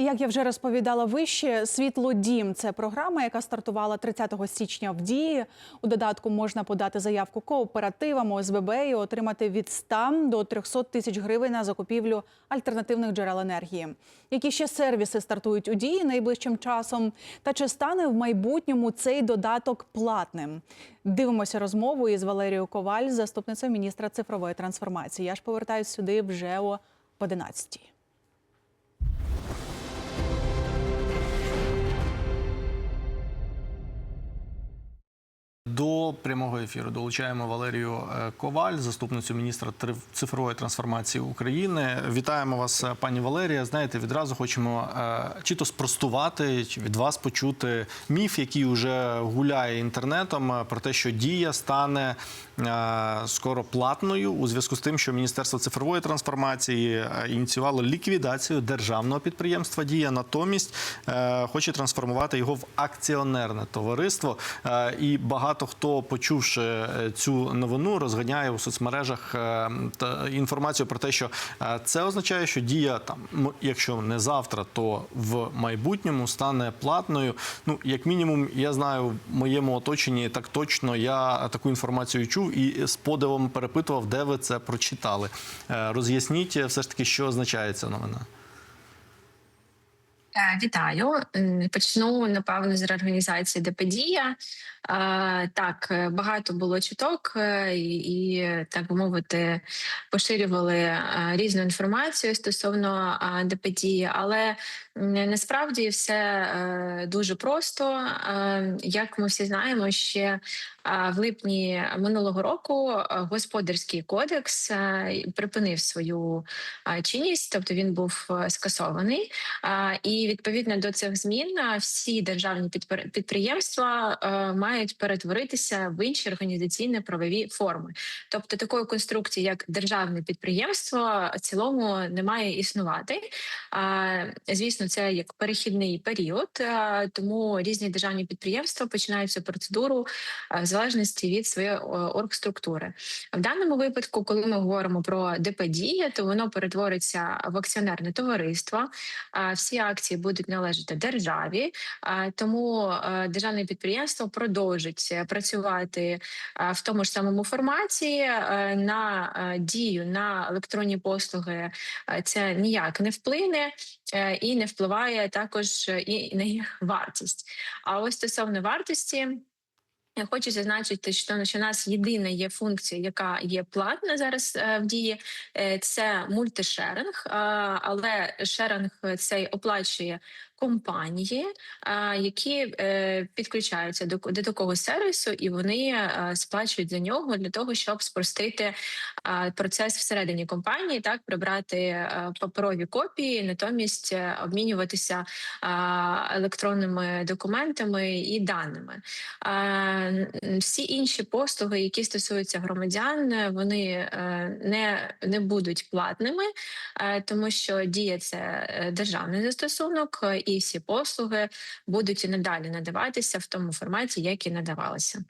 Як я вже розповідала вище, світло дім це програма, яка стартувала 30 січня в дії. У додатку можна подати заявку кооперативам ОСББ і отримати від 100 до 300 тисяч гривень на закупівлю альтернативних джерел енергії. Які ще сервіси стартують у дії найближчим часом? Та чи стане в майбутньому цей додаток платним? Дивимося розмову із Валерією Коваль, заступницею міністра цифрової трансформації. Я ж повертаюсь сюди вже о 11. До прямого ефіру долучаємо Валерію е, Коваль, заступницю міністра цифрової трансформації України. Вітаємо вас, е, пані Валерія. Знаєте, відразу хочемо е, чи то спростувати, чи від вас почути міф, який вже гуляє інтернетом, про те, що дія стане скоро платною у зв'язку з тим, що Міністерство цифрової трансформації ініціювало ліквідацію державного підприємства Дія натомість хоче трансформувати його в акціонерне товариство. І багато хто, почувши е, цю новину, розганяє у соцмережах е, інформацію про те, що е, це означає, що дія там, якщо не завтра, то в майбутньому стане платною. Ну, як мінімум, я знаю, в моєму оточенні так точно я таку інформацію чув і з подивом перепитував, де ви це прочитали. Роз'ясніть все ж таки, що означає ця новина. Е, Вітаю. Почну напевно з реорганізації ДПДія. Е, Так, е, багато було чуток, е, і, і, так би мовити, поширювали е, різну інформацію стосовно е, ДПДія, але насправді все е, дуже просто. Е, Як ми всі знаємо, ще е, в липні минулого року е, господарський кодекс е, припинив свою е, чинність, тобто він був е, скасований. А, І відповідно до цих змін всі державні підприємства е, мають перетворитися в інші організаційно-правові форми. Тобто такої конструкції, як державне підприємство, в цілому не має існувати. Звісно, це як перехідний період, а, тому різні державні підприємства починають цю процедуру в залежності від своєї оргструктури. В даному випадку, коли ми говоримо про ДП «Дія», то воно перетвориться в акціонерне товариство. Всі акції будуть належати державі, тому е, державне підприємство продовжить е, працювати е, в тому ж самому форматі на дію на електронні послуги. Це ніяк не вплине і не впливає також і на їх вартість. А ось стосовно вартості. Я хочу зазначити, що у нас єдина є функція, яка є платна зараз е, в дії, е, це мультишеринг, е, але шеринг цей оплачує компанії, які е, підключаються до, до такого сервісу, і вони е, сплачують за нього для того, щоб спростити процес всередині компанії, так прибрати е, паперові копії, натомість обмінюватися електронними документами і даними. Всі інші послуги, які стосуються громадян, вони не, не будуть платними, тому що дія це державний застосунок, і всі послуги будуть і надалі надаватися в тому форматі, як і надавалися.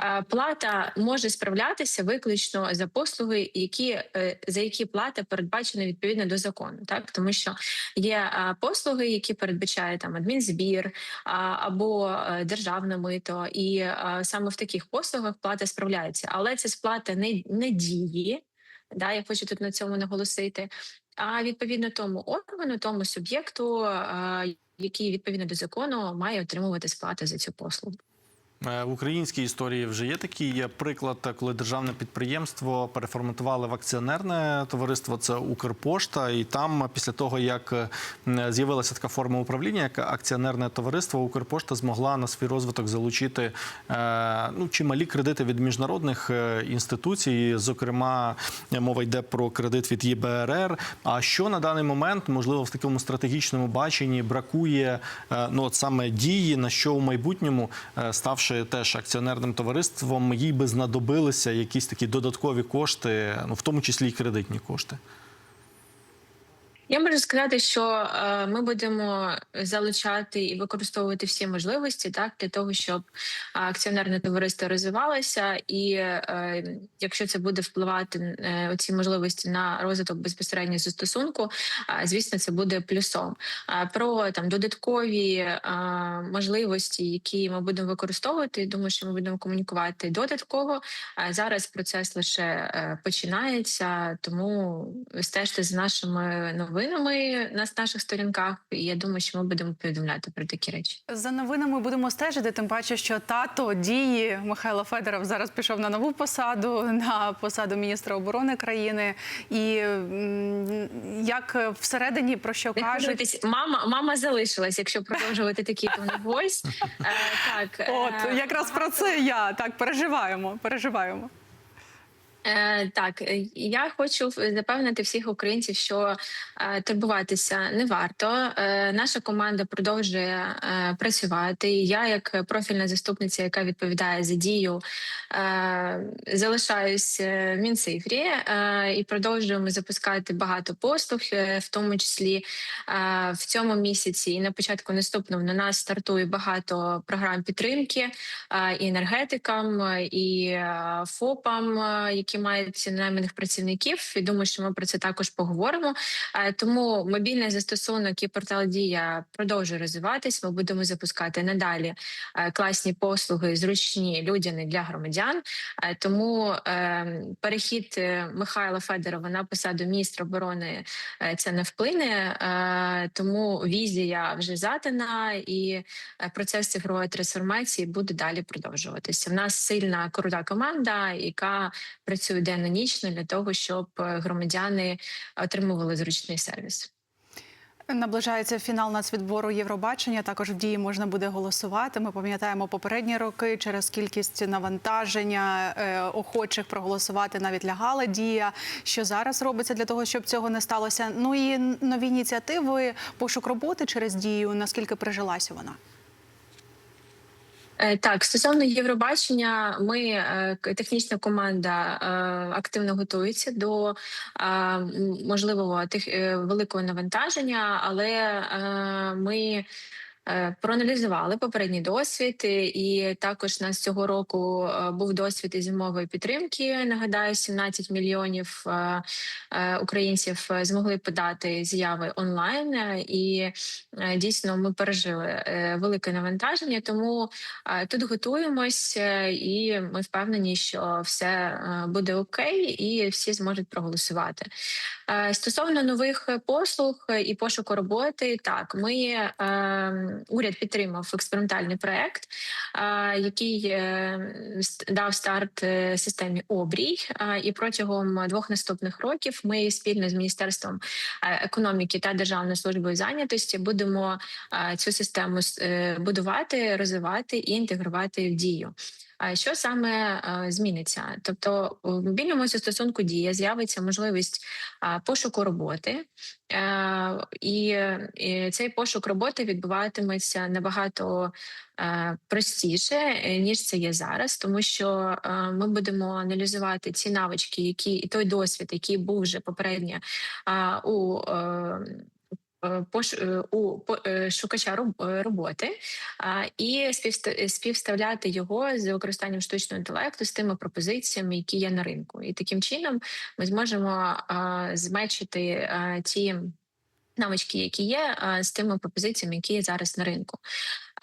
Е, Плата може справлятися виключно за послуги, які е, за які плата передбачена відповідно до закону, так тому що є послуги, які передбачає там адмінзбір або е, державне мито, і саме в таких послугах плата справляється, але це сплата не, не дії. Да, я хочу тут на цьому наголосити. А відповідно тому органу, тому суб'єкту, який відповідно до закону має отримувати сплати за цю послугу. Е, В українській історії вже є такий є приклад, е, коли державне підприємство переформатували в акціонерне товариство. Це Укрпошта, і там, після того як е, з'явилася така форма управління, як акціонерне товариство, Укрпошта змогла на свій розвиток залучити е, ну чималі кредити від міжнародних е, інституцій. Зокрема, е, мова йде про кредит від ЄБРР. А що на даний момент, можливо, в такому стратегічному баченні бракує е, ну от саме дії, на що у майбутньому, е, ставши теж акціонерним товариством, їй би знадобилися якісь такі додаткові кошти, ну в тому числі й кредитні кошти. Я можу сказати, що е, ми будемо залучати і використовувати всі можливості так для того, щоб е, акціонерне товариство розвивалося, і е, якщо це буде впливати оці можливості на розвиток безпосередньо застосунку, звісно, це буде плюсом. Про там додаткові можливості, які ми будемо використовувати, думаю, що ми будемо комунікувати додатково. Зараз процес лише починається, тому стежте за нашими новинами на наших сторінках. І я думаю, що ми будемо повідомляти про такі речі. За новинами будемо стежити, тим паче, що тато дії Михайло Федоров зараз пішов на нову посаду, на посаду міністра оборони країни. І як всередині про що Не кажуть, мама, мама залишилась, якщо продовжувати такий tone of. Е, Так, от е, якраз про це я так переживаємо. Переживаємо. Е, так, е, я хочу запевнити всіх українців, що е, турбуватися не варто. Е, наша команда продовжує е, працювати. Я, як профільна заступниця, яка відповідає за дію, е, залишаюсь е, в Мінцифрі е, і продовжуємо запускати багато послуг, е, в тому числі е, в цьому місяці і на початку наступного на нас стартує багато програм підтримки е, і енергетикам, е, і е, ФОПам, е, які мають найманих працівників. І думаю, що ми про це також поговоримо. Е, Тому мобільний застосунок і портал Дія продовжує розвиватись. Ми будемо запускати надалі е, класні послуги, зручні людяні для громадян. Е, Тому перехід Михайла Федорова на посаду міністра оборони це не вплине. Тому візія вже задана, і процес цифрової трансформації буде далі продовжуватися. В нас сильна крута команда, яка працює денно нічно для того, щоб е, громадяни отримували зручний сервіс. Наближається фінал нацвідбору Євробачення. Також в дії можна буде голосувати. Ми пам'ятаємо попередні роки через кількість навантаження е, охочих проголосувати навіть лягала дія. Що зараз робиться для того, щоб цього не сталося? Ну і нові ініціативи, пошук роботи через дію. Наскільки прижилася вона? Е, Так, стосовно Євробачення, ми е, технічна команда е, активно готується до можливого тих великого навантаження, але ми. Е, Проаналізували попередній досвід, і- також нас цього року е, був досвід із зимової підтримки. Нагадаю, 17 мільйонів е, українців змогли подати заяви онлайн, і дійсно ми пережили велике навантаження. Тому Тут готуємось, і ми впевнені, що все буде окей, і всі зможуть проголосувати. Стосовно нових послуг і пошуку роботи, так ми уряд підтримав експериментальний проект, який е, дав старт е, системі обрій. І протягом двох наступних років ми спільно з міністерством е, економіки та державною службою зайнятості будемо цю систему будувати, розвивати і інтегрувати в дію. Що саме е, зміниться? Тобто в мобільному застосунку дія з'явиться можливість пошуку роботи, е, і, цей пошук роботи відбуватиметься набагато е, простіше ніж це є зараз, тому що ми будемо аналізувати ці навички, які і той досвід, який був вже попередньо у. У шукача роботи і співста- співставляти його з використанням штучного інтелекту з тими пропозиціями, які є на ринку. І таким чином ми зможемо зменшити ті навички, які є, з тими пропозиціями, які є зараз на ринку.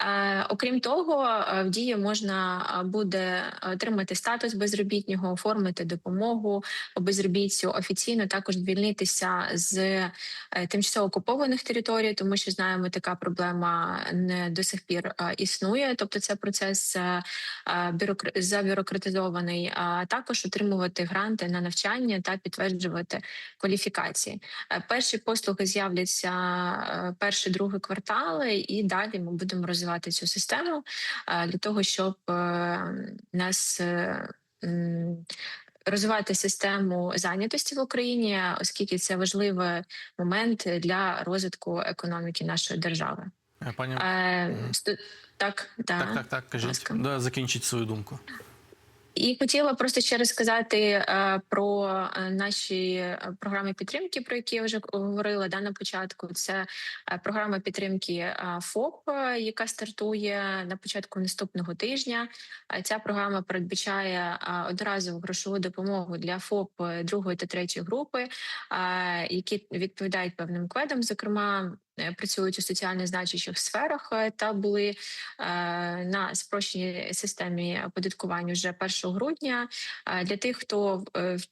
Е, Окрім того, е, в дії можна е, буде отримати статус безробітнього, оформити допомогу по безробіттю, офіційно також звільнитися з тимчасово окупованих територій, тому що знаємо, така проблема не до сих пір існує. Тобто, це процес забюрократизований, а також отримувати гранти на навчання та підтверджувати кваліфікації. Перші послуги з'являться перший другий квартали, і далі ми будемо розвивати цю систему для того, щоб е, нас. е, Розвивати систему зайнятості в Україні, оскільки це важливий момент для розвитку економіки нашої держави. Пані Е, так, да. так, так, так, кажіть. Да, закінчіть свою думку. І хотіла просто ще розказати е, про е, наші е, програми підтримки, про які я вже говорила да, на початку. Це програма підтримки ФОП, яка стартує на початку наступного тижня. Ця програма передбачає одноразову грошову допомогу для ФОП другої та третьої групи, які відповідають певним кведам, зокрема. Е, Працюють у соціально значущих сферах е, та були е, на спрощеній системі оподаткування вже 1 грудня. Для тих, хто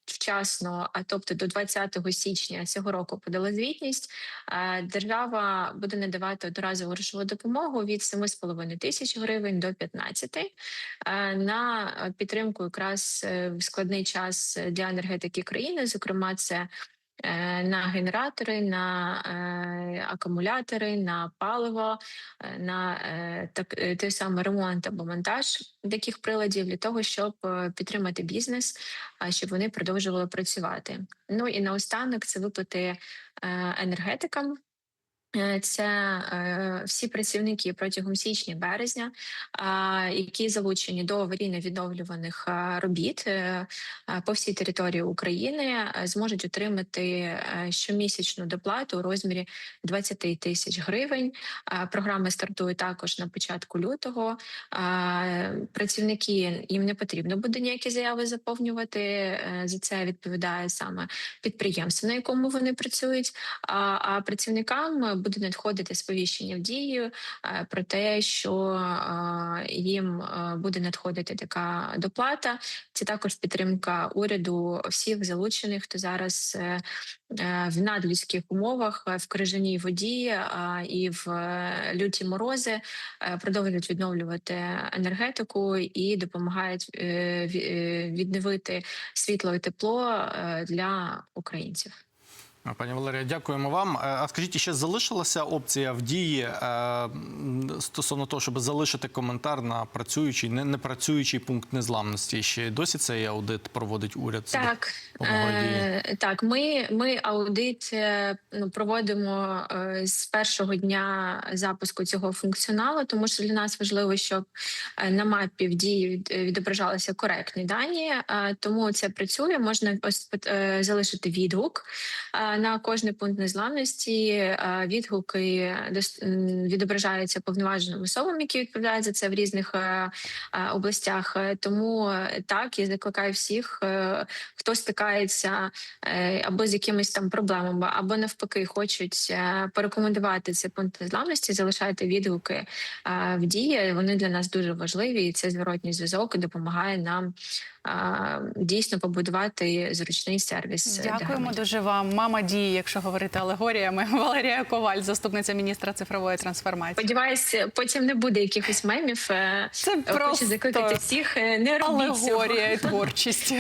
вчасно, а тобто до 20 січня цього року подали звітність, держава буде надавати одноразову грошову допомогу від 7,5 тисяч гривень до 15 е, на підтримку якраз в складний час для енергетики країни. Зокрема, це на генератори, на акумулятори, на паливо, е, на е, так е, той самий ремонт або монтаж таких приладів для того, щоб підтримати бізнес, щоб вони продовжували працювати. Ну і наостанок це виплати енергетикам. Е, Це е, всі працівники протягом січня-березня, е, які залучені до аварійно-відновлюваних е, робіт по всій території України, зможуть отримати щомісячну доплату у розмірі 20 тисяч гривень. Програма стартує також на початку лютого. Працівники їм не потрібно буде ніякі заяви заповнювати. За це відповідає саме підприємство, на якому вони працюють. А працівникам буде надходити сповіщення в дію е, про те, що е, їм е, буде надходити така доплата. Це також підтримка уряду всіх залучених, хто зараз в надлюдських умовах в крижаній воді і в люті морози продовжують відновлювати енергетику і допомагають ві- відновити світло і тепло для українців. Пані Валерія, дякуємо вам. Е, А скажіть, ще залишилася опція в дії е, стосовно того, щоб залишити коментар на працюючий, не, не працюючий пункт незламності. Ще досі цей аудит проводить уряд. Так, е, так, ми, ми аудит е, ну, проводимо з першого дня запуску цього функціоналу, тому що для нас важливо, щоб на мапі в дії від- відображалися коректні дані. Тому це працює. Можна залишити відгук на кожний пункт незламності. Е, Відгуки відображаються повноваженим особам, які відповідають за це в різних е, е, областях. Е, Тому е, так я закликаю всіх, е, хто стикається е, або з якимись там проблемами, або навпаки, хочуть е, порекомендувати цей пункт незламності, залишайте відгуки е, в дії. Вони для нас дуже важливі, і це зворотній зв'язок і допомагає нам е, дійсно побудувати зручний сервіс. Дякуємо дуже вам. Мама дії, якщо говорити алегоріями. Валерія Коваль, заступниця міністра цифрової трансформації. Сподіваюсь, потім не буде якихось мемів. Е, Це Хочу просто закликати всіх е, не робіть цього. алегорія і творчість.